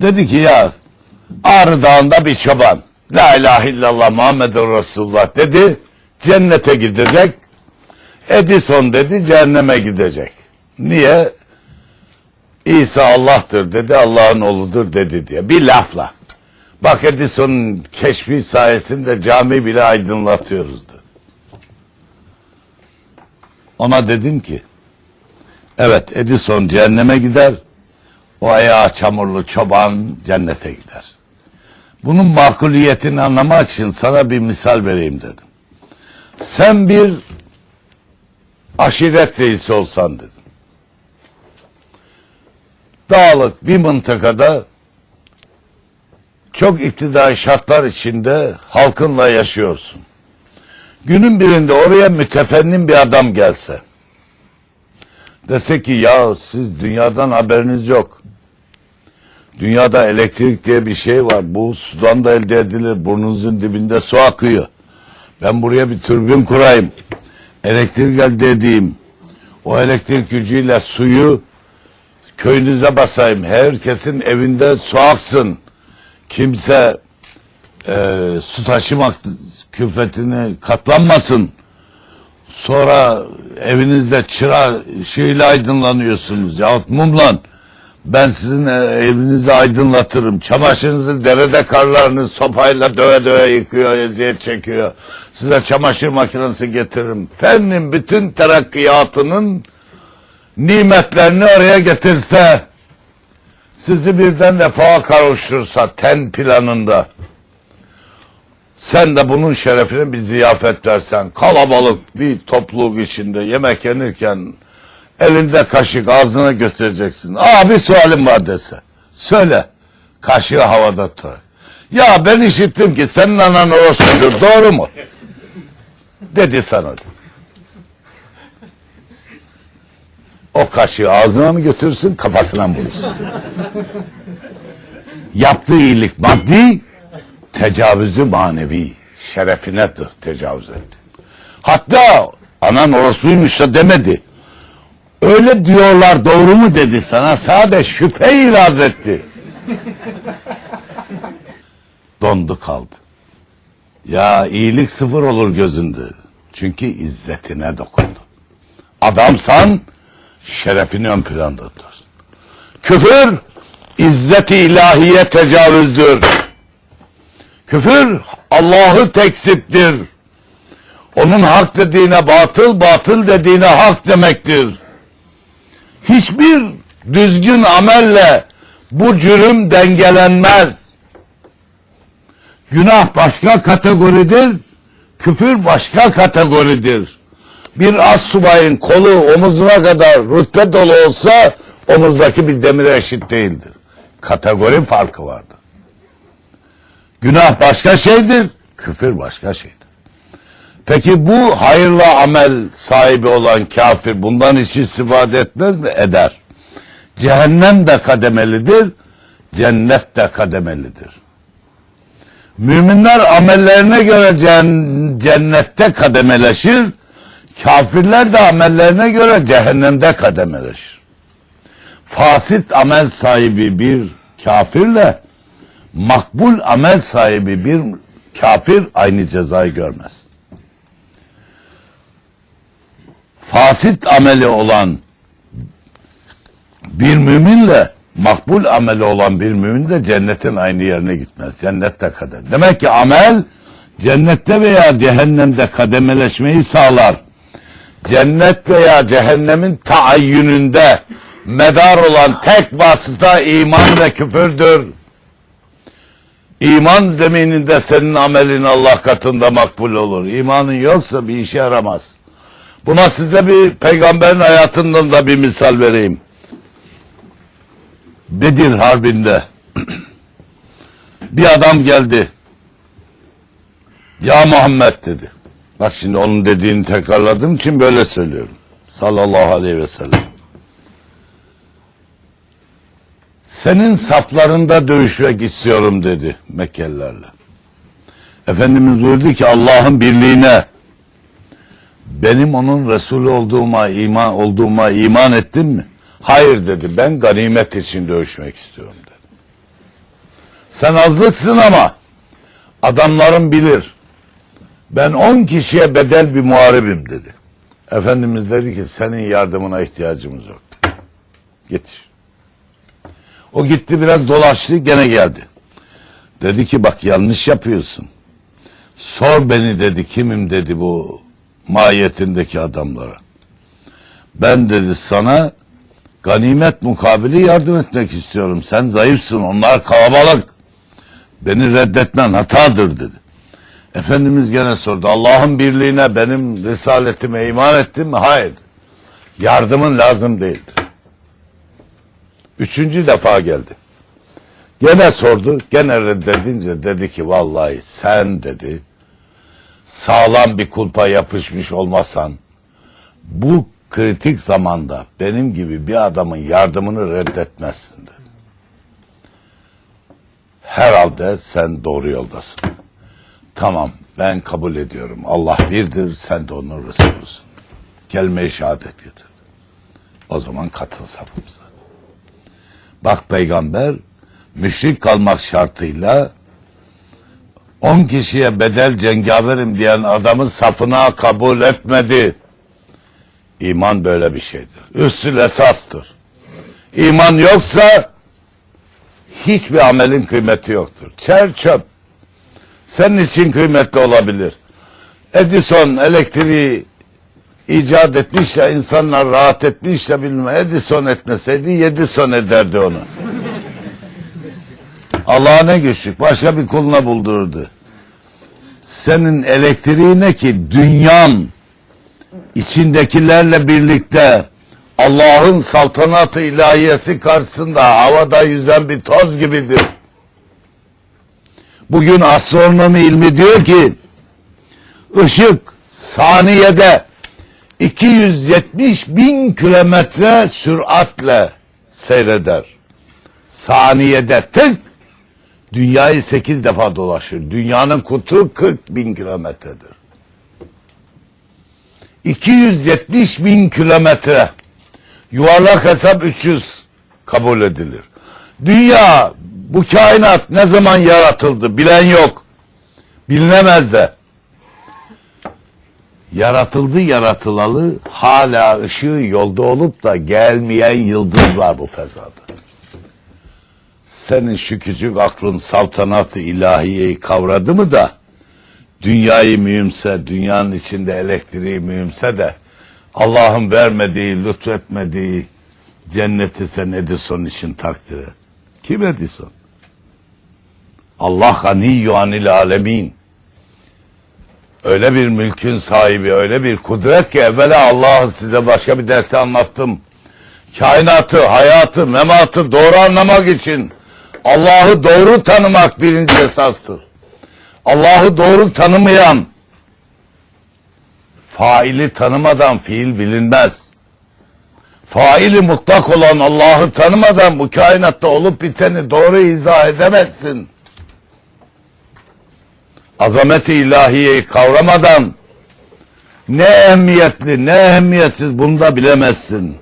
Dedi ki ya Ağrı Dağı'nda bir çoban. La ilahe illallah Muhammedur Resulullah dedi. Cennete gidecek. Edison dedi cehenneme gidecek. Niye? İsa Allah'tır dedi, Allah'ın oğludur dedi diye. Bir lafla. Bak Edison'un keşfi sayesinde cami bile aydınlatıyoruz dedi. Ona dedim ki, evet Edison cehenneme gider, o ayağı çamurlu çoban cennete gider. Bunun makuliyetini anlamak için sana bir misal vereyim dedim. Sen bir aşiret reisi olsan dedim. Dağlık bir mıntıkada çok iktidai şartlar içinde halkınla yaşıyorsun. Günün birinde oraya mütefennin bir adam gelse. Dese ki ya siz dünyadan haberiniz yok. Dünyada elektrik diye bir şey var. Bu sudan da elde edilir. Burnunuzun dibinde su akıyor. Ben buraya bir türbin kurayım. Elektrik elde edeyim. O elektrik gücüyle suyu köyünüze basayım. Herkesin evinde su aksın. Kimse e, su taşımak külfetine katlanmasın. Sonra evinizde çıra ışığıyla aydınlanıyorsunuz yahut mumla. Ben sizin e, evinizi aydınlatırım. Çamaşırınızı derede karlarını sopayla döve döve yıkıyor, eziyet çekiyor. Size çamaşır makinesi getiririm. Fennin bütün terakkiyatının nimetlerini oraya getirse, sizi birden refaha kavuştursa ten planında, sen de bunun şerefine bir ziyafet versen, kalabalık bir topluluk içinde yemek yenirken, elinde kaşık ağzına götüreceksin. Aa bir sualim var dese. Söyle. Kaşığı havada tutarak. Ya ben işittim ki senin anan orospudur. Doğru mu? Dedi sana. O kaşığı ağzına mı götürsün kafasına mı vurursun? Yaptığı iyilik maddi, tecavüzü manevi. Şerefine de tecavüz etti. Hatta anan orospuymuş da demedi. Öyle diyorlar doğru mu dedi sana sadece şüphe iraz etti. Dondu kaldı. Ya iyilik sıfır olur gözünde. Çünkü izzetine dokundu. Adamsan şerefini ön planda tutarsın. Küfür izzet-i ilahiye tecavüzdür. Küfür Allah'ı tekziptir. Onun hak dediğine batıl, batıl dediğine hak demektir. Hiçbir düzgün amelle bu cürüm dengelenmez. Günah başka kategoridir, küfür başka kategoridir. Bir as subayın kolu omuzuna kadar rütbe dolu olsa omuzdaki bir demire eşit değildir. Kategori farkı vardır. Günah başka şeydir, küfür başka şeydir. Peki bu hayırlı amel sahibi olan kafir bundan hiç istifade etmez mi? Eder. Cehennem de kademelidir, cennet de kademelidir. Müminler amellerine göre cen- cennette kademeleşir, kafirler de amellerine göre cehennemde kademeleşir. Fasit amel sahibi bir kafirle makbul amel sahibi bir kafir aynı cezayı görmez. Fasit ameli olan bir müminle makbul ameli olan bir mümin de cennetin aynı yerine gitmez. Cennette kadem. Demek ki amel cennette veya cehennemde kademeleşmeyi sağlar. Cennet veya cehennemin taayyününde medar olan tek vasıta iman ve küfürdür. İman zemininde senin amelin Allah katında makbul olur. İmanın yoksa bir işe yaramaz. Buna size bir peygamberin hayatından da bir misal vereyim. Bedir Harbi'nde bir adam geldi. Ya Muhammed dedi. Bak şimdi onun dediğini tekrarladığım için böyle söylüyorum. Sallallahu aleyhi ve sellem. Senin saflarında dövüşmek istiyorum dedi Mekkelilerle. Efendimiz buyurdu ki Allah'ın birliğine benim onun Resulü olduğuma iman olduğuma iman ettin mi? Hayır dedi. Ben ganimet için dövüşmek istiyorum dedi. Sen azlıksın ama adamların bilir. Ben on kişiye bedel bir muharibim dedi. Efendimiz dedi ki senin yardımına ihtiyacımız yok. Getir. O gitti biraz dolaştı gene geldi. Dedi ki bak yanlış yapıyorsun. Sor beni dedi kimim dedi bu mahiyetindeki adamlara. Ben dedi sana ganimet mukabili yardım etmek istiyorum. Sen zayıfsın onlar kalabalık. Beni reddetmen hatadır dedi. Efendimiz gene sordu. Allah'ın birliğine benim risaletime iman ettin mi? Hayır. Yardımın lazım değildi. Üçüncü defa geldi. Gene sordu. Gene reddedince dedi ki vallahi sen dedi sağlam bir kulpa yapışmış olmasan bu kritik zamanda benim gibi bir adamın yardımını reddetmezsin dedi. Herhalde sen doğru yoldasın. Tamam ben kabul ediyorum. Allah birdir sen de onun Resulüsün. Kelime-i şehadet getir. O zaman katıl safımıza. Bak peygamber müşrik kalmak şartıyla on kişiye bedel cengaverim diyen adamı safına kabul etmedi. İman böyle bir şeydir. Üssül esastır. İman yoksa hiçbir amelin kıymeti yoktur. Çer çöp. Senin için kıymetli olabilir. Edison elektriği icat etmiş de insanlar rahat etmiş de bilmem. Edison etmeseydi yedi son ederdi onu. Allah'a ne güçlük. Başka bir kuluna buldururdu. Senin elektriğine ki dünyan içindekilerle birlikte Allah'ın saltanatı ilahiyesi karşısında havada yüzen bir toz gibidir. Bugün astronomi ilmi diyor ki ışık saniyede 270 bin kilometre süratle seyreder. Saniyede tık dünyayı 8 defa dolaşır. Dünyanın kutu 40 bin kilometredir. 270 bin kilometre yuvarlak hesap 300 kabul edilir. Dünya bu kainat ne zaman yaratıldı bilen yok. Bilinemez de. Yaratıldı yaratılalı hala ışığı yolda olup da gelmeyen yıldız var bu fezada. Senin şu küçük aklın saltanatı ilahiyeyi kavradı mı da dünyayı mühimse, dünyanın içinde elektriği mühimse de Allah'ın vermediği, lütfetmediği cenneti sen Edison için takdir et. Kim Edison? Allah ganiyyü anil alemin. Öyle bir mülkün sahibi, öyle bir kudret ki evvela Allah'ı size başka bir derste anlattım. Kainatı, hayatı, mematı doğru anlamak için Allah'ı doğru tanımak birinci esastır. Allah'ı doğru tanımayan, faili tanımadan fiil bilinmez. Faili mutlak olan Allah'ı tanımadan bu kainatta olup biteni doğru izah edemezsin. Azameti ilahiyeyi kavramadan ne ehemmiyetli ne ehemmiyetsiz bunu da bilemezsin.